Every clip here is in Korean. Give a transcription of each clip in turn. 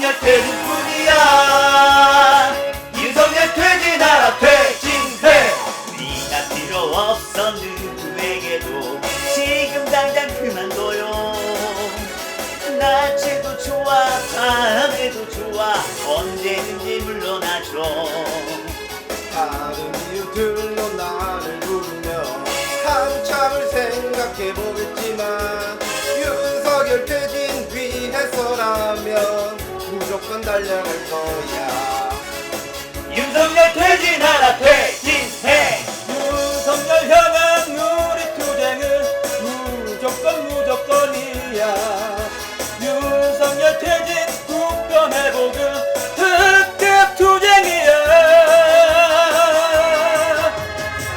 윤석열 퇴진 뿐이야. 윤석열 퇴진 하라 퇴진해 네가 필요 없어. 누구에게도. 지금 당장 그만둬요. 낮에도 좋아. 밤에도 좋아. 언제든지 물러나줘 다른 이유들로 나를 부르며 한참을 생각해 보겠지만 윤석열 퇴진 위해서라면 무조건 달려갈 거야. 윤석열 퇴진하라 퇴진해. 윤석열 향한 우리 투쟁은 무조건 무조건이야. 윤석열 퇴진 국권 회복은 특급 투쟁이야.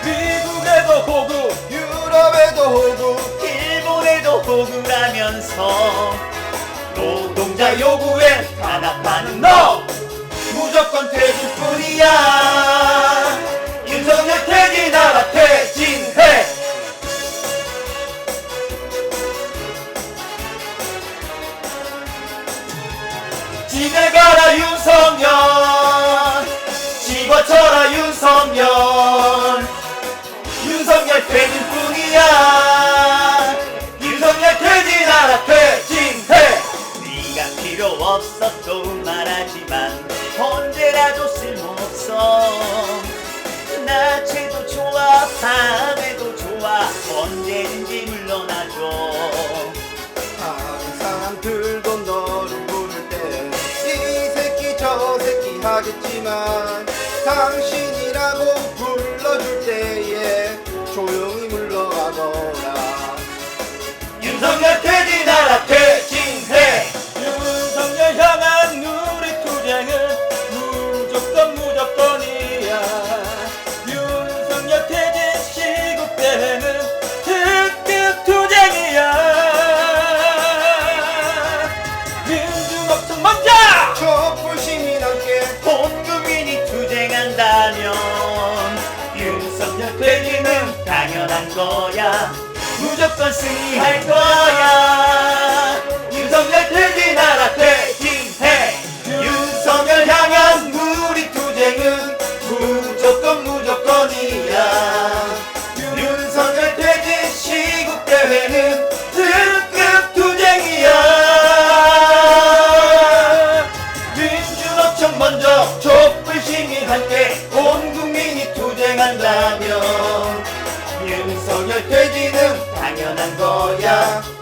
미국에도 호구 유럽에도 호구 일본에도 호구라면서 노동자 요구에 단합하는 너. 무조건 퇴진뿐이야. 윤석열 퇴진하라 퇴진해. 집에 가라 윤석열. 집어쳐라 윤석열. 윤석열 퇴진뿐이야 언제든지 물러나줘. 다른 사람들도 너를 부를 때 이 새끼 저 새끼 하겠지만 당신이라고 불러줄 때에 퇴진은 당연한 거야. 무조건 승리할 거야. 윤석열 퇴진하라 퇴진해. 윤석열 향한 우리 투쟁은 무조건 무조건이야. 윤석열 퇴진 시국 대회는 특급 투쟁이야. 민주노총 먼저 촛불 시민 함께 온 투쟁한다면. 윤석열 퇴진은 당연한 거야